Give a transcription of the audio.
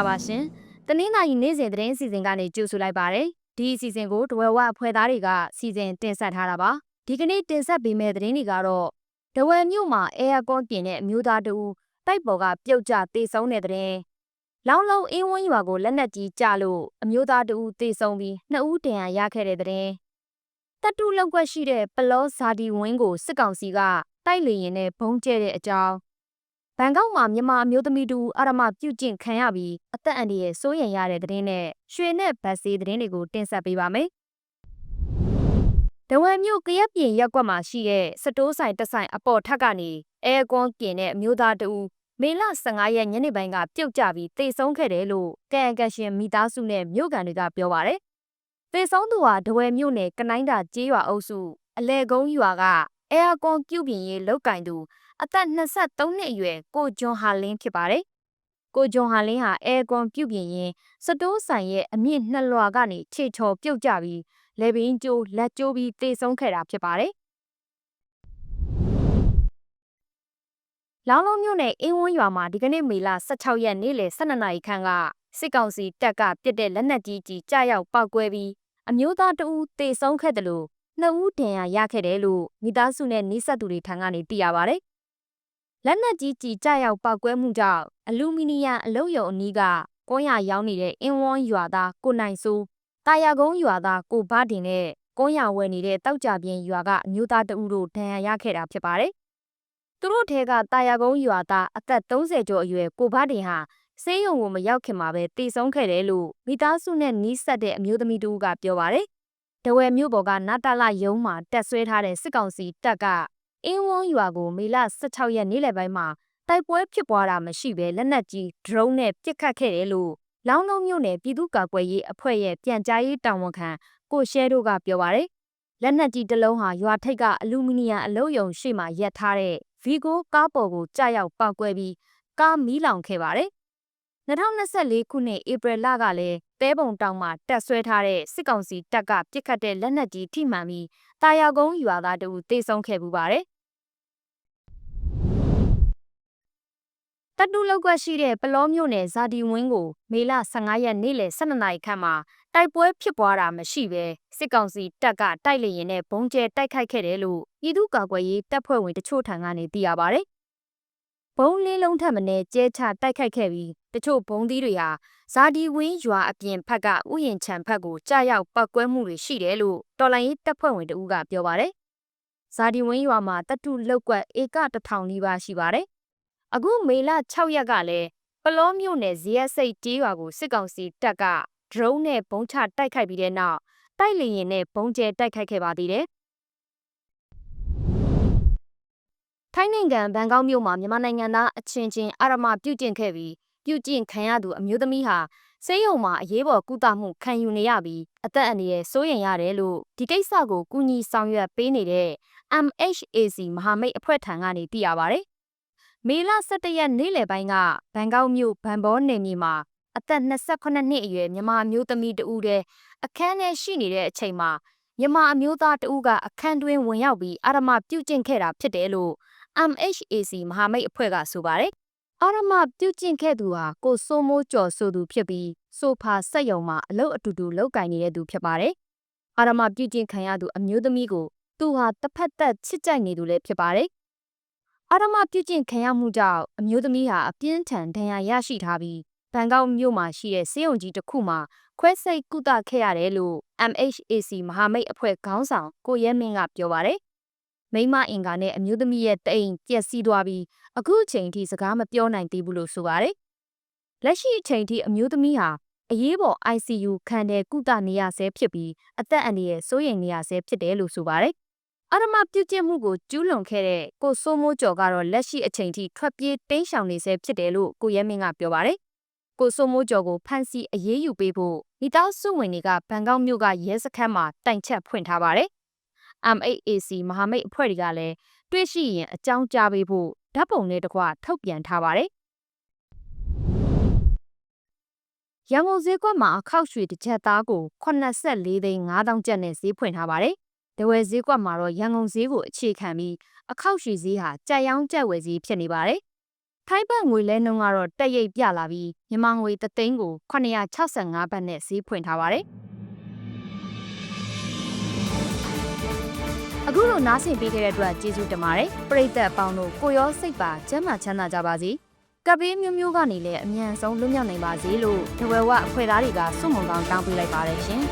္ဂလာပါရှင်။တနင်္လာရီနေ့စဉ်သတင်းအစီအစဉ်ကနေကြိုဆိုလိုက်ပါရစေ။ဒီအစီအစဉ်ကိုတဝဲဝအဖွဲ့သားတွေကစီစဉ်တင်ဆက်ထားတာပါ။ဒီကနေ့တင်ဆက်ပေးမယ့်သတင်းတွေကတော့တဝဲမြို့မှာအဲယာကွန်ပြင်တဲ့အမျိုးသားတူတိုက်ပေါ်ကပြုတ်ကျတေဆုံးတဲ့သတင်း။လောင်းလုံးအင်းဝန်းရွာကိုလက်နက်ကြီးကျလို့အမျိုးသားတူတေဆုံးပြီးနှစ်ဦးတင်ရရခဲ့တဲ့သတင်း။တပ်တူလောက်ွက်ရှိတဲ့ပလောဇာဒီဝင်းကိုစစ်ကောင်စီကတိုက်လေရင်နဲ့ဘုံကျဲတဲ့အကြောင်း ဘန်ကောက်မှာမြန်မာအမျိုးသမီးတူအာရမပြုတ်ကျင့်ခံရပြီးအသက်အန္တရာယ်စိုးရိမ်ရတဲ့သတင်းနဲ့ရွှေနဲ့ဗတ်စီသတင်းတွေကိုတင်ဆက်ပေးပါမယ်။ဒဝံမြို့ကရက်ပြင်ရက်ကွက်မှာရှိတဲ့စတိုးဆိုင်တဆိုင်အပေါ်ထပ်ကနေအဲကွန်ကင်တဲ့အမျိုးသားတူမေလ15ရက်ညနေပိုင်းကပြုတ်ကျပြီးတေဆုံးခဲ့တယ်လို့ကံအကရှင်မိသားစုနဲ့မြို့ကန်တွေကပြောပါရယ်။တေဆုံးသူဟာဒဝဲမြို့နယ်ကနိုင်းတာကျေးရွာအုပ်စုအလဲကုန်းရွာကအဲကွန်ပြုတ်ပြင်ရေးလောက်ကင်သူ အသက်23နှစ်အရွယ်ကိုဂျွန်ဟာလင်းဖြစ်ပါတယ်။ကိုဂျွန်ဟာလင်းဟာအဲကွန်ပြုတ်ပြင်ရင်စတိုးဆိုင်ရဲ့အမြင့်နှစ်လွှာကနေခြေချော်ပြုတ်ကျပြီးလေဘင်းကျိုးလက်ကျိုးပြီးတေဆုံးခဲ့တာဖြစ်ပါတယ်။လောင်းလုံးမြို့နယ်အင်းဝန်းရွာမှာဒီကနေ့မေလ16ရက်နေ့လယ်12နာရီခန့်ကစစ်ကောင်စီတပ်ကပြစ်တဲ့လက်နက်ကြီးကြီးကြားရောက်ပောက်ကွဲပြီးအမျိုးသားတဦးတေဆုံးခဲ့တယ်လို့နှစ်ဦးဒဏ်ရာရခဲ့တယ်လို့မိသားစုနဲ့နှိစက်သူတွေထံကနေသိရပါဗျ။ လက်နက်ကြီးကြီးကြရောက်ပောက်ကွဲမှုကြောင့်အလူမီနီယံအလုတ်ရုံအနီးကကွန်းရရောင်းနေတဲ့အင်းဝန်းရွာသားကိုနိုင်စိုးတာယာကုန်းရွာသားကိုဘာတင်နဲ့ကွန်းရဝယ်နေတဲ့တောက်ကြပြင်းရွာကအမျိုးသားတဦးတို့ဒဏ်ရာရခဲ့တာဖြစ်ပါတယ်။သူတို့ထဲကတာယာကုန်းရွာသားအသက်30ကျော်အရွယ်ကိုဘာတင်ဟာဆေးရုံကိုမရောက်ခင်မှာပဲတည်ဆုံးခဲ့တယ်လို့မိသားစုနဲ့နီးစပ်တဲ့အမျိုးသမီးတူကပြောပါတယ်။တဝယ်မြို့ပေါ်ကနာတာလရုံးမှာတက်ဆွဲထားတဲ့စစ်ကောင်စီတပ်က အင်းဝန်းရွာကိုမေလ16ရက်နေ့လယ်ပိုင်းမှာတိုက်ပွဲဖြစ်ပွားတာမရှိဘဲလက်နက်ကြီး drone နဲ့ပစ်ခတ်ခဲ့တယ်လို့လောင်းလုံးမြို့နယ်ပြည်သူ့ကာကွယ်ရေးအဖွဲ့ရဲ့ပြန်ကြားရေးတာဝန်ခံကိုရှဲတို့ကပြောပါရယ်လက်နက်ကြီးတစ်လုံးဟာရွာထိပ်ကအလူမီနီယံအလုံးယုံရှိမှရက်ထားတဲ့ Vigo ကားပေါ်ကိုကြာရောက်ပောက်ကွဲပြီးကားမီးလောင်ခဲ့ပါတယ်2024ခုနှစ်ဧပြီလကလည်းတဲပုံတောင်မှာတက်ဆွဲထားတဲ့စစ်ကောင်စီတပ်ကပစ်ခတ်တဲ့လက်နက်ကြီးထိမှန်ပြီးတာယာကုန်းရွာသားတို့တေဆုံးခဲ့ပူပါတယ် တတူလောက်ကွက်ရှိတဲ့ပလောမျိုးနယ်ဇာဒီဝင်းကိုမေလ15ရက်နေ့လယ်12နာရီခန့်မှာတိုက်ပွဲဖြစ်ပွားတာမရှိဘဲစစ်ကောင်စီတပ်ကတိုက်လေရင်နဲ့ဘုံကျဲတိုက်ခိုက်ခဲ့တယ်လို့ပြည်သူ့ကာကွယ်ရေးတပ်ဖွဲ့ဝင်တချို့ထံကနေသိရပါဗျ။ဘုံလေးလုံးထက်မင်းကျဲချတိုက်ခိုက်ခဲ့ပြီးတချို့ဘုံသီးတွေဟာဇာဒီဝင်းရွာအပြင်ဖက်ကဥယျင်ခြံဖက်ကိုကြာရောက်ပောက်ကွဲမှုတွေရှိတယ်လို့တော်လိုင်းရေးတပ်ဖွဲ့ဝင်တဦးကပြောပါတယ်။ဇာဒီဝင်းရွာမှာတတုလောက်ကွက်ဧကတထောင်နီးပါးရှိပါတယ်။ အခုမေလ6ရက်ကလည်းပလောမြို့နယ်ဇီယက်စိတ်တီးရွာကိုစစ်ကောင်စီတပ်က drone နဲ့ဘုံချတိုက်ခိုက်ပြီးတဲ့နောက်တိုက်လေရင်နဲ့ဘုံကျဲတိုက်ခိုက်ခဲ့ပါသေးတယ်။ထိုင်းနိုင်ငံဘန်ကောက်မြို့မှာမြန်မာနိုင်ငံသားအချင်းချင်းအာရမပြုကျင့်ခဲ့ပြီးပြုကျင့်ခံရသူအမျိုးသမီးဟာဆေးရုံမှာအရေးပေါ်ကုသမှုခံယူနေရပြီးအသက်အန္တရာယ်စိုးရိမ်ရတယ်လို့ဒီကိစ္စကိုကူညီဆောင်ရွက်ပေးနေတဲ့ MHAC မဟာမိတ်အဖွဲ့ထံကနေသိရပါဗျ။ မေလ17ရက်နေ့လယ်ပိုင်းကဘန်ကောက်မြို့ဗန်ဘောနယ်မြေမှာအသက်28နှစ်အရွယ်မြန်မာမျိုးသမီးတဦးတည်းအခန်းထဲရှိနေတဲ့အချိန်မှာမြန်မာအမျိုးသားတဦးကအခန်းတွင်းဝင်ရောက်ပြီးအာရမပြုတ်ကျင့်ခဲ့တာဖြစ်တယ်လို့ MHAC မဟာမိတ်အဖွဲ့ကဆိုပါတယ်။အာရမပြုတ်ကျင့်ခဲ့သူဟာကိုစိုးမိုးကျော်ဆိုသူဖြစ်ပြီးဆိုဖာစက်ယုံမှာအလုပ်အတူတူလုပ်ကင်နေတဲ့သူဖြစ်ပါတယ်။အာရမပြုတ်ကျင့်ခံရသူအမျိုးသမီးကိုသူဟာတစ်ဖက်သက်ချစ်ကြိုက်နေသူလည်းဖြစ်ပါတယ်။ အာရမပြုကျင့်ခံရမှုကြောင့်အမျိုးသမီးဟာအပြင်းထန်ဒဏ်ရာရရှိထားပြီးဘန်ကောက်မြို့မှာရှိတဲ့စေယုံကြီးတစ်ခုမှာခွဲစိတ်ကုသခဲ့ရတယ်လို့ MHAC မဟာမိတ်အဖွဲ့ခေါင်းဆောင်ကိုရဲမင်းကပြောပါတယ်။မိမအင်္ဂါနဲ့အမျိုးသမီးရဲ့တိမ်ပျက်စီးသွားပြီးအခုအချိန်ထိစကားမပြောနိုင်သေးဘူးလို့ဆိုပါတယ်။လက်ရှိအချိန်ထိအမျိုးသမီးဟာအရေးပေါ် ICU ခံတဲ့ကုသနေရဆဲဖြစ်ပြီးအသက်အန္တရာယ်စိုးရိမ်နေရဆဲဖြစ်တယ်လို့ဆိုပါတယ်။ အာရမပြုကျင့်မှုကိုကျူးလွန်ခဲ့တဲ့ကိုစိုးမိုးကျော်ကတော့လက်ရှိအချိန်ထိထွက်ပြေးတိမ်းရှောင်နေဆဲဖြစ်တယ်လို့ကိုရဲမင်းကပြောပါတယ်။ကိုစိုးမိုးကျော်ကိုဖမ်းဆီးအရေးယူပေးဖို့မိသားစုဝင်တွေကဘန်ကောက်မြို့ကရဲစခန်းမှာတိုင်ချက်ဖွင့်ထားပါတယ်။ MAAC မဟာမိတ်အဖွဲ့တွေကလည်းတွေ့ရှိရင်အကြောင်းကြားပေးဖို့ဓာတ်ပုံနဲ့တကွထုတ်ပြန်ထားပါတယ်။ရန်ကုန်ဈေးကွက်မှာအခောက်ရွှေတစ်ချက်သားကို84သိန်း5000ကျပ်နဲ့ဈေးဖွင့်ထားပါတယ်။ တဝယ်ဈေးကွက်မှာတော့ရန်ကုန်ဈေးကိုအခြေခံပြီးအခောက်ရွှေဈေးဟာကြက်ရောင်းကြက်ဝယ်ဈေးဖြစ်နေပါတယ်။ထိုင်းဘတ်ငွေလဲနှုန်းကတော့တက်ရိပ်ပြလာပြီးမြန်မာငွေတစ်သိန်းကို965ဘတ်နဲ့ဈေးဖွင့်ထားပါတယ်အခုလိုနားဆင်ပေးခဲ့တဲ့အတွက်ကျေးဇူးတင်ပါတယ်ပရိသတ်အပေါင်းတို့ကိုရောစိတ်ပါကျမ်းမာချမ်းသာကြပါစေကပ်ဘေးမျိုးမျိုးကနေလည်းအမြန်ဆုံးလွတ်မြောက်နိုင်ပါစေလို့တဝဲဝအဖွဲ့သားတွေကစွန့်မွန်ကောင်းတောင်းပေးလိုက်ပါတယ်ရှင်